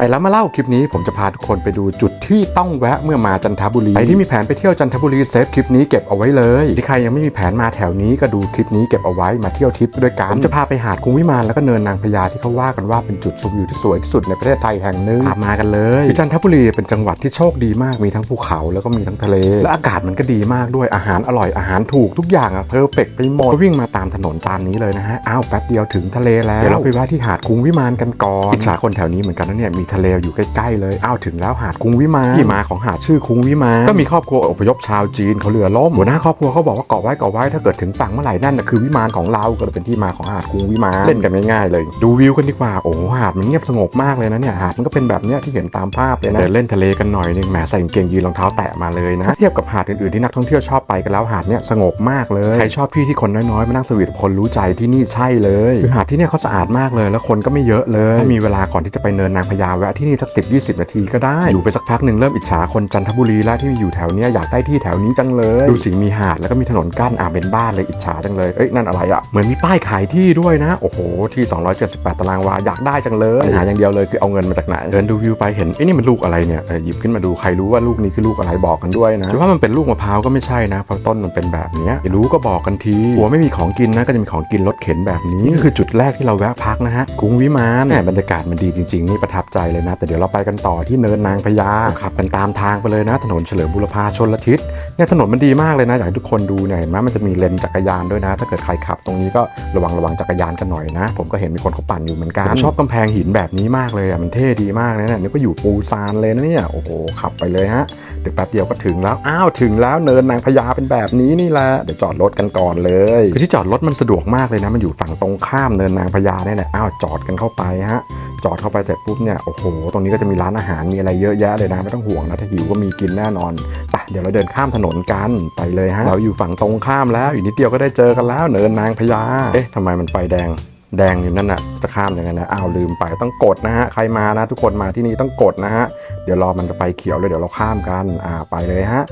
ไปแล้วมาเล่าคลิปนี้ผมจะพาทุกคนไปดูจุดที่ต้องแวะเมื่อมาจันทบุรีใครที่มีแผนไปเที่ยวจันทบุรีเซฟคลิปนี้เก็บเอาไว้เลยที่ใครยังไม่มีแผนมาแถวนี้ก็ดูคลิปนี้เก็บเอาไว้มาเที่ยวทริปด้วยกันผมจะพาไปหาดกรุงวิมานแล้วก็เนินนางพญาที่เขาว่ากันว่าเป็นจุดชมวิวที่สวยที่สุดในประเทศไทยแห่งหนึ่งตามมากันเลยที่จันทบุรีเป็นจังหวัดที่โชคดีมากมีทั้งภูเขาแล้วก็มีทั้งทะเล และอากาศมันก็ดีมากด้วยอาหารอร่อยอาหารถูกทุกอย่างอะเพอร์เฟกไปหมดก็วิ่งมาตามถนนตามนี้เลยนะฮะอ้าวแป๊บเดียวถึงทะเลแล้วเดี๋ยวเราไปแวะที่หาดกรุงวิมานกันก่อนอิจฉาคนแถวนี้เหมือนกันนะเนี่ยมีทะเลอยู่ใกล้ๆเลยอ้าวถึงแล้วหาดกรุงวิมานที่มาของหาดชื่อกรุงวิมานก็มีครอบครัวอพยพชาวจีนเขาเรือล่มหัวหน้าครอบครัวเขาบอกว่าเกาะไว้เกาะไว้ถ้าเกิดถึงฝั่งเมื่อไหร่นั่นนะคือวิมานของเราก็เลยเป็นที่มาของหาดกรุงวิมานเล่นกันง่ายๆเลย ดูวิวกันดีกว่าโอ้โหหาดมันเงียบสงบมากเลยนะเนี่ยหาดมันก็เป็นแบบเนี้ยที่เห็นตามภาพเลยนะเดินเล่นทะเลกันหน่อยนึงแหมใส่กางเกงยีนรองเท้าแตะมาเลยนะถ้าเทียบกับหาดอื่นๆที่นักท่องเที่ยวชอบไปกันแล้วหาดเนี้ยสงบมากเลยใครชอบที่ที่คนน้อยๆมานั่งสวีทกับคนรู้ใจที่นี่ใช่เลยคือหาดที่เนี่ยเขาสะอาดมากเลย แล้วคนก็ไม่เยอะเลยถ้ามีเวลาก่อนที่จะไปเนินนางพญาแวะที่นี่สักสิบยี่สิบนาทีก็ได้ อยู่ไปสักพักหนึ่งเริ่มอิจฉาคนจันทบุรีแล้วที่อยู่แถวเนี้ยอยากได้ที่แถวนี้จังเลย ดูสิมีหาดแล้วก็มีถนนกั้นอ่าเป็นบ้านเลยอิจฉาจังเลยเอ้ยนั่นอะไรอะเหมือนมีป้ายขายที่ด้วยนะ โอ้โหที่ 278 ตารางวาอยากได้จังเลยปัญหาอย่างเดียวเลยคือเอาเงินมาจากไหนเดินดูวิวไปเห็นไอ้นี่มันลูกอะไรเนี่ยเออหยิบขึ้นมาดูใครรู้ว่าลูกนี้คือลูกอะไรบอกกันด้วยนะหรือว่ามันเป็นลูกมะพร้าวก็ไม่ใช่นะเพราะต้นมันเป็นแบบเนี้ยไม่รู้ก็บอกกันทีหัวไม่มีของกินนะก็จะมีของกินรถเข็นแบบนี้นี่ก็คือจุดแรกที่เราแวะพักนะฮะกรุงวิมานแหมบรรยากาศมันดีจริงๆนี่ประทับใจเลยนะ แต่เดี๋ยวเราไปกันต่อที่เนินนางพญาขับกันตามทางไปเลยนะ ถนนเฉลิมบุรพาชนละทิศเนี่ยถนนมันดีมากเลยนะ อยากให้ทุกคนดูเนี่ยเห็นไหมมันจะมีเลนจักรยานด้วยนะ ถ้าเกิดใครขับตรงนี้ก็ระวังระวังจักรยานกันหน่อยนะ ผมก็เห็นมีคนเขาปั่นอยู่เหมือนกันผมชอบกำแพงหินแบบนี้มากเลยอะมันเท่ดีมากเลยนะนี่ก็อยู่ปูซานเลยนะเนี่ยโอ้โหขับไปเลยฮะเดี๋ยวแป๊บเดียวก็ถึงแล้วอ้าวถึงแล้วเนินนางพญาเป็นแบบนี้นี่แหละเดี๋ยวจอดรถกันก่อนเลยคือที่จอดรถมันสะดวกมากเลยนะ มันอยู่ฝั่งตรงข้ามเนินนางพญาเนี่ยแหละอ้าวจอดกันเข้าไปฮะ จอดเข้าไปเสร็จปุ๊บเนี่ยโอ้โห ตรงนี้ก็จะมีร้านอาหารมีอะไรเยอะแยะเลยนะไม่ต้องห่วงนะถ้าหิวก็มีกินแน่นอนไปเดี๋ยวเราเดินข้ามถนนกันไปเลยฮะเราอยู่ฝั่งตรงข้ามแล้วอีกนิดเดียวก็ได้เจอกันแล้วเนินนางพญาเอ๊ะทำไมมันไฟแดงแดงอยู่นั่นน่ะจะข้ามยังไงนะอ้าวลืมไปต้องกดนะฮะใครมานะ ทุกคนมาที่นี่ต้องกดนะฮะเดี๋ยวรอมันจะไปเขียวเลยเดี๋ยวเราข้ามกันอ่าไปเลยฮะ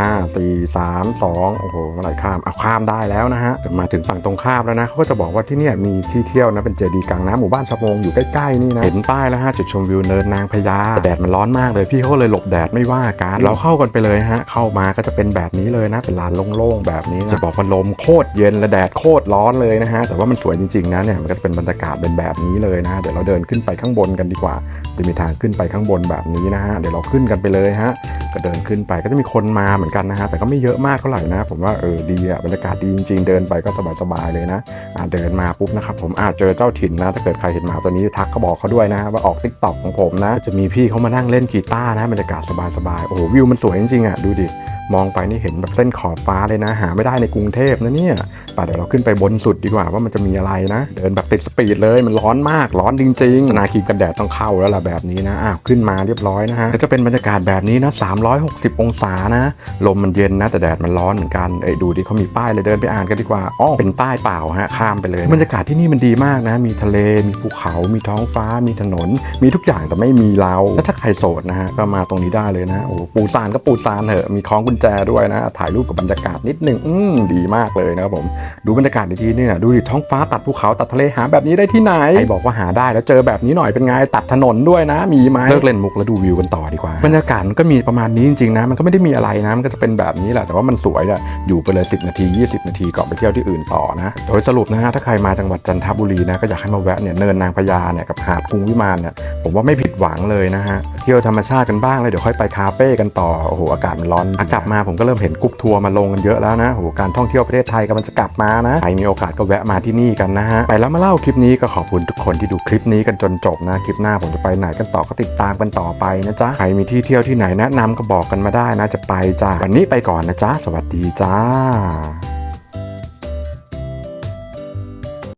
ห้าสี่สามสองโอ้โหเมื่อไหร่ข้ามเอาข้ามได้แล้วนะฮะเดี๋ยวมาถึงฝั่งตรงข้ามแล้วนะเขาก็จะบอกว่าที่เนี่ยมีที่เที่ยวนะเป็นเจดีย์กลางน้ำหมู่บ้านชะโมงอยู่ใกล้ๆนี่นะเห็นป้ายแล้วฮะจุดชมวิวเนินนางพญาแต่แดดมันร้อนมากเลยพี่เขาก็เลยหลบแดดไม่ว่ากันเราเข้ากันไปเลยฮะเข้ามาก็จะเป็นแบบนี้เลยนะเป็นลานโล่งๆแบบนี้นะจะบอกว่าลมโคตรเย็นและแดดโคตรร้อนเลยนะฮะแต่ว่ามันสวยจริงๆนะเนี่ยมันก็จะเป็นบรรยากาศเป็นแบบนี้เลยนะเดี๋ยวเราเดินขึ้นไปข้างบนกันดีกว่า จะมีทางขึ้นไปข้างบนแบบนี้นะฮะเดี๋ยวเราขึ้นกันไปเลยฮะ ก็เดินขึ้นไปก็จะมีคนมาเหมือนกันนะฮะแต่ก็ไม่เยอะมากเท่าไหร่นะ ผมว่าเออดีอะบรรยากาศดีจริงๆ เดินไปก็สบายๆเลยนะอ่าเดินมาปุ๊บนะครับผมอาจเจอเจ้าถิ่นนะถ้าเกิดใครเห็นหมาตัวนี้ทักก็บอกเขาด้วยนะว่าออกติ๊กต็อกของผมนะ จะมีพี่เขามานั่งเล่นกีตาร์นะบรรยากาศสบายๆโอ้โหวิวมันสวยจริงๆอะดูดิมองไปนี่เห็นแบบเส้นขอบฟ้าเลยนะ หาไม่ได้ในกรุงเทพนะเนี่ยป่ะเดี๋ยวเราขึ้นไปบนสุดดีกว่าว่ามันจะมีอะไรนะ เดินแบบติดสปีดเลยมันร้อนมากร้อนจริงๆนาคีกันแดดต้องเข้าแล้วล่ะแบบนี้นะอ้าวขึ้นมาเรียบร้อยนะฮะก็จะเป็นบรรยากาศแบบนี้นะ360 องศานะ ลมมันเย็นนะ แต่แดดมันร้อนเหมือนกัน เอ้ยดูดิเขามีป้ายเลยเดินไปอ่านกันดีกว่าอ๋อเป็นป้ายเปล่าฮะ ข้ามไปเลย บรรยากาศที่นี่มันดีมากนะ มีทะเล มีภูเขา มีท้องฟ้า มีถนน มีทุกอย่างแต่ไม่มีเราแล้วถ้าใครโสดนะฮะ ก็มาตรงนี้ได้เลยนะ โอ้ปูซานก็ปูซานเถอะ มีคล้องกุญแจด้วยนะ ถ่ายรูปกับบรรยากาศนิดนึง อืมดีมากเลยนะครับผม ดูบรรยากาศดีๆเนี่ยดูดิท้องฟ้าตัดภูเขาตัดทะเลหาแบบนี้ได้ที่ไหน ใครบอกว่าหาได้แล้วเจอแบบนี้หน่อยเป็นไง ตัดถนนด้วยนะ มีไหมเลิกเล่นมุกแล้วดูวิวกันต่อดีกว่า บรรยากาศมันก็มีประมาณนี้จริงๆนะมันก็ไม่ได้มีอะไรนะมันก็จะเป็นแบบนี้แหละแต่ว่ามันสวยอะอยู่ไปเลย 10 นาที 20 นาทีก่อนไปเที่ยวที่อื่นต่อนะ โดยสรุปนะฮะถ้าใครมาจังหวัดจันทบุรีนะก็อยากให้มาแวะเนี่ยเนินนางพญาเนี่ยกับหาดกรุงวิมานเนี่ยผมว่าไม่ผิดหวังเลยนะฮะเที่ยวธรรมชาติกันบ้างเลยเดี๋ยวค่อยไปคาเฟ่กันต่อโอ้โหอากาศมันร้อนอะกลับมาผมก็เริ่มเห็นกรุ๊ปทัวร์มาลงกันเยอะแล้วนะโอ้โหการท่องเที่ยวประเทศไทยกำลังจะกลับมานะใครมีโอกาสก็แวะมาที่นี่กันนะฮะไปแล้วมาเล่าคลิปนี้ก็ขอบคุณทุกคนที่ดูคลิปนี้กันจนจบนะคลิปหน้าผมจะไปไหนกันต่อก็ติดตามกันต่อไปนะจ๊ะใครมีที่เที่ยวที่ไหนแนะนำก็บอกกันมาได้นะจะไปจ้าวันนี้ไปก่อนนะจ๊ะสวัสดีจ้า